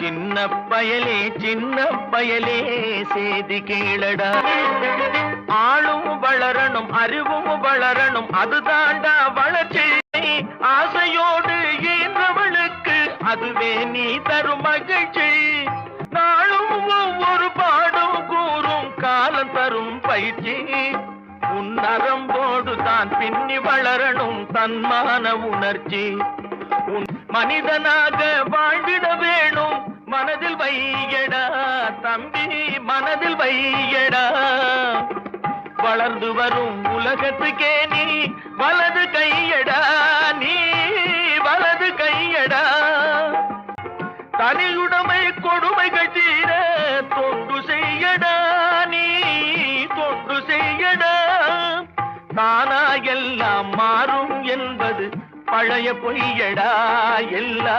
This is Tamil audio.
சின்ன பயலே சின்ன பயலே செய்தி கேளடா ஆளும் வளரணும் அறிவும் வளரணும் அதுதாண்டா வளர்ச்சி. ஆசையோடு ஈன்றவளுக்கு அதுவே நீ தரும் மகிழ்ச்சி. நாளும் ஒவ்வொரு பாடும் கூறும் காலம் தரும் பயிற்சி. உன் நரம்போடு தான் பின்னி வளரணும் தன்மான உணர்ச்சி. உன் மனிதனாக வாழ்விட வேணும் தம்பி மனதில் வையடா. வளர்ந்து வரும் உலகத்துக்கே நீ வலது கையடா. நீ வலது கையடா. தனியுடைமை கொடுமைகள் தீர தொண்டு செய்யடா. நீ தொண்டு செய்யடா. தானா எல்லாம் மாறும் என்பது பழைய பொய்யடா. எல்லா